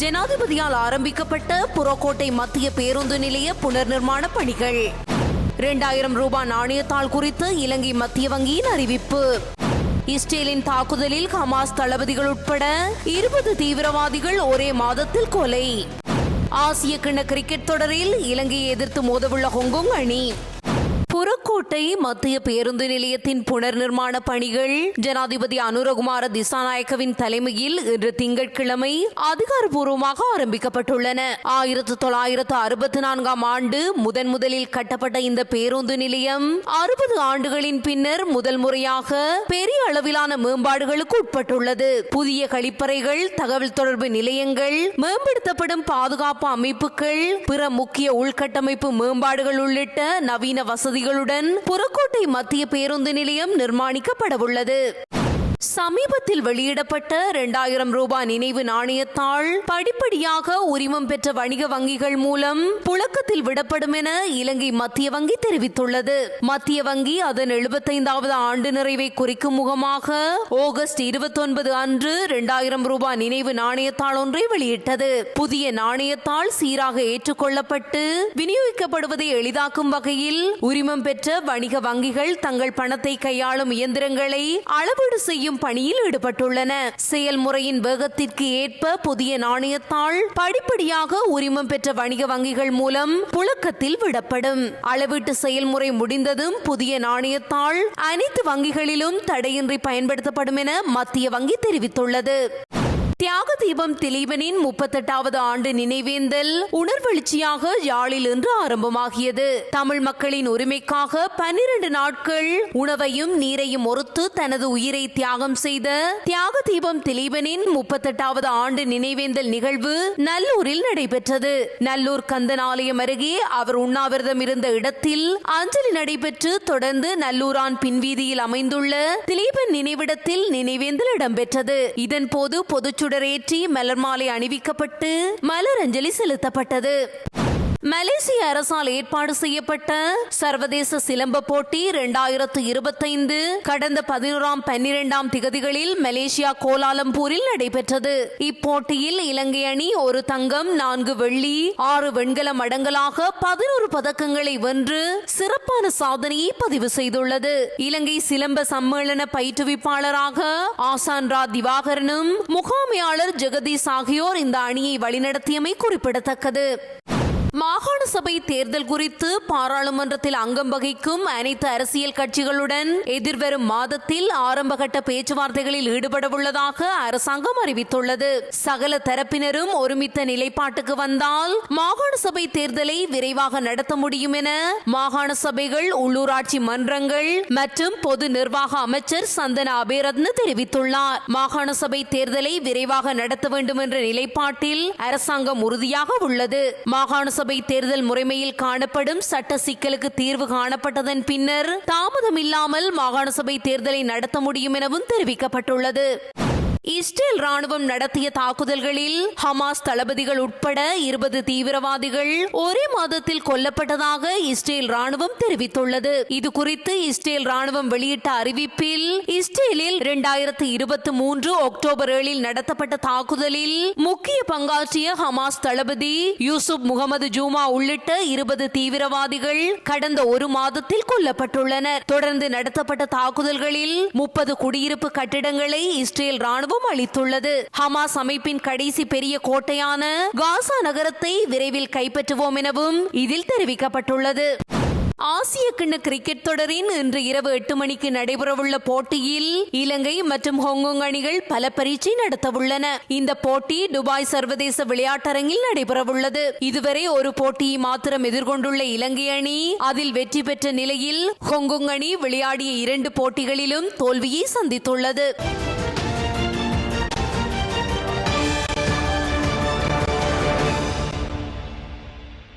ஜனாதிபதியால் ஆரம்பிக்கப்பட்ட புறக்கோட்டை மத்திய பேருந்து நிலைய புனர் நிர்மாண பணிகள். இரண்டாயிரம் ரூபாய் நாணயத்தாள் குறித்து இலங்கை மத்திய வங்கியின் அறிவிப்பு. இஸ்ரேலின் தாக்குதலில் ஹமாஸ் தளபதிகள் உட்பட இருபது தீவிரவாதிகள் ஒரே மாதத்தில் கொலை. ஆசிய கிண்ண கிரிக்கெட் தொடரில் இலங்கையை எதிர்த்து மோதவுள்ள ஹொங்கொங் அணி. புதுக்கோட்டை மத்திய பேருந்து நிலையத்தின் புனர் நிர்மாண பணிகள் ஜனாதிபதி அனுரகுமார திசாநாயக்கவின் தலைமையில் இன்று திங்கட்கிழமை அதிகாரப்பூர்வமாக ஆரம்பிக்கப்பட்டுள்ளன. ஆயிரத்து தொள்ளாயிரத்து அறுபத்தி நான்காம் ஆண்டு முதன் முதலில் கட்டப்பட்ட இந்த பேருந்து நிலையம் அறுபது ஆண்டுகளின் பின்னர் முதல் முறையாக பெரிய அளவிலான மேம்பாடுகளுக்கு உட்பட்டுள்ளது. புதிய கழிப்பறைகள் தகவல் தொடர்பு நிலையங்கள் மேம்படுத்தப்படும் பாதுகாப்பு அமைப்புகள் பிற முக்கிய உள்கட்டமைப்பு மேம்பாடுகள் உள்ளிட்ட நவீன வசதிகளுடன் புறக்கோட்டை மத்திய பேருந்து நிலையம் நிர்மாணிக்கப்படவுள்ளது. சமீபத்தில் வெளியிடப்பட்ட இரண்டாயிரம் ரூபாய் நினைவு நாணயத்தாள் படிப்படியாக உரிமம் பெற்ற வணிக வங்கிகள் மூலம் புழக்கத்தில் விடப்படும் என இலங்கை மத்திய வங்கி தெரிவித்துள்ளது. மத்திய வங்கி அதன் எழுபத்தைந்தாவது ஆண்டு நிறைவை குறிக்கும் முகமாக ஆகஸ்ட் இருபத்தொன்பது அன்று இரண்டாயிரம் ரூபாய் நினைவு நாணயத்தாள் ஒன்றை வெளியிட்டது. புதிய நாணயத்தாள் சீராக ஏற்றுக்கொள்ளப்பட்டு விநியோகிக்கப்படுவதை எளிதாக்கும் வகையில் உரிமம் பெற்ற வணிக வங்கிகள் தங்கள் பணத்தை கையாளும் இயந்திரங்களை அளவீடு செய்யும் பணியில் ஈடுபட்டுள்ளன. செயல்முறையின் வேகத்திற்கு ஏற்ப புதிய நாணயத்தாள் படிப்படியாக உரிமம் பெற்ற வணிக வங்கிகள் மூலம் புழக்கத்தில் விடப்படும். அளவீட்டு செயல்முறை முடிந்ததும் புதிய நாணயத்தாள் அனைத்து வங்கிகளிலும் தடையின்றி பயன்படுத்தப்படும் என மத்திய வங்கி தெரிவித்துள்ளது. தியாக தீபம் திலீபனின் முப்பத்தெட்டாவது ஆண்டு நினைவேந்தல் உணர்வெழுச்சியாக யாழில் இன்று ஆரம்பமாகியது. தமிழ் மக்களின் உரிமைக்காக பன்னிரண்டு நாட்கள் உணவையும் நீரையும் ஒருத்து தனது உயிரை தியாகம் செய்த தியாக தீபம் திலீபனின் முப்பத்தெட்டாவது ஆண்டு நினைவேந்தல் நிகழ்வு நல்லூரில் நடைபெற்றது. நல்லூர் கந்தனாலயம் அருகே அவர் உண்ணாவிரதம் இருந்த இடத்தில் அஞ்சலி நடைபெற்று தொடர்ந்து நல்லூரான் பின்வீதியில் அமைந்துள்ள திலீபன் நினைவிடத்தில் நினைவேந்தல் இடம்பெற்றது. இதன் போது சுடரேற்றி மலர் மாலை அணிவிக்கப்பட்டு மலரஞ்சலி செலுத்தப்பட்டது. மலேசிய அரசால் ஏற்பாடு செய்யப்பட்ட சர்வதேச சிலம்ப போட்டி இரண்டாயிரத்து இருபத்தைந்து கடந்த பதினோராம் பன்னிரெண்டாம் திகதிகளில் மலேசியா கோலாலம்பூரில் நடைபெற்றது. இப்போட்டியில் இலங்கை அணி ஒரு தங்கம் நான்கு வெள்ளி ஆறு வெண்கலம் அடங்கலாக பதினோரு பதக்கங்களை வென்று சிறப்பான சாதனையை பதிவு செய்துள்ளது. இலங்கை சிலம்ப சம்மேளன பயிற்றுவிப்பாளராக ஆசான் ரா திவாகரனும் முகாமையாளர் ஜெகதீஷ் ஆகியோர் இந்த அணியை வழிநடத்தியமை குறிப்பிடத்தக்கது. மாகாண சபை தேர்தல் குறித்து பாராளுமன்றத்தில் அங்கம் வகிக்கும் அனைத்து அரசியல் கட்சிகளுடன் எதிர்வரும் மாதத்தில் ஆரம்பகட்ட பேச்சுவார்த்தைகளில் ஈடுபடவுள்ளதாக அரசாங்கம் அறிவித்துள்ளது. சகல தரப்பினரும் ஒருமித்த நிலைப்பாட்டுக்கு வந்தால் மாகாண சபை தேர்தலை விரைவாக நடத்த முடியும் என மாகாண சபைகள் உள்ளூராட்சி மன்றங்கள் மற்றும் பொது நிர்வாக அமைச்சர் சந்தன அபேரத்ன தெரிவித்துள்ளார். மாகாண சபை தேர்தலை விரைவாக நடத்த வேண்டும் என்ற நிலைப்பாட்டில் அரசாங்கம் உறுதியாக உள்ளது. மாகாண சபை தேர்தல் முறைமையில் காணப்படும் சட்ட சிக்கலுக்கு தீர்வு காணப்பட்டதன் பின்னர் தாமதம் இல்லாமல் மாகாண சபை தேர்தலை நடத்த முடியும் எனவும் தெரிவிக்கப்பட்டுள்ளது. இஸ்ரேல் ராணுவம் நடத்திய தாக்குதல்களில் ஹமாஸ் தளபதிகள் உட்பட இருபது தீவிரவாதிகள் ஒரே மாதத்தில் கொல்லப்பட்டதாக இஸ்ரேல் ராணுவம் தெரிவித்துள்ளது. இது குறித்து இஸ்ரேல் ராணுவம் வெளியிட்ட அறிவிப்பில் இஸ்ரேலில் இரண்டாயிரத்தி இருபத்தி மூன்று அக்டோபர் ஏழில் நடத்தப்பட்ட தாக்குதலில் முக்கிய பங்காற்றிய ஹமாஸ் தளபதி யூசுப் முகமது ஜூமா உள்ளிட்ட இருபது தீவிரவாதிகள் கடந்த ஒரு மாதத்தில் கொல்லப்பட்டுள்ளனர். தொடர்ந்து நடத்தப்பட்ட தாக்குதல்களில் முப்பது குடியிருப்பு கட்டிடங்களை இஸ்ரேல் ராணுவம் அளித்துள்ளது. ஹமாஸ் அமைப்பின் கடைசி பெரிய கோட்டையான காசா நகரத்தை விரைவில் கைப்பற்றுவோம் எனவும் இதில் தெரிவிக்கப்பட்டுள்ளது. ஆசிய கிண்ண கிரிக்கெட் தொடரின் இன்று இரவு எட்டு மணிக்கு நடைபெறவுள்ள போட்டியில் இலங்கை மற்றும் ஹாங்காங் அணிகள் பல பரீட்சை நடத்தவுள்ளன. இந்த போட்டி துபாய் சர்வதேச விளையாட்டரங்கில் நடைபெறவுள்ளது. இதுவரை ஒரு போட்டியை மாத்திரம் எதிர்கொண்டுள்ள இலங்கை அணி அதில் வெற்றி பெற்ற நிலையில் ஹாங்காங் அணி விளையாடிய இரண்டு போட்டிகளிலும் தோல்வியை சந்தித்துள்ளது.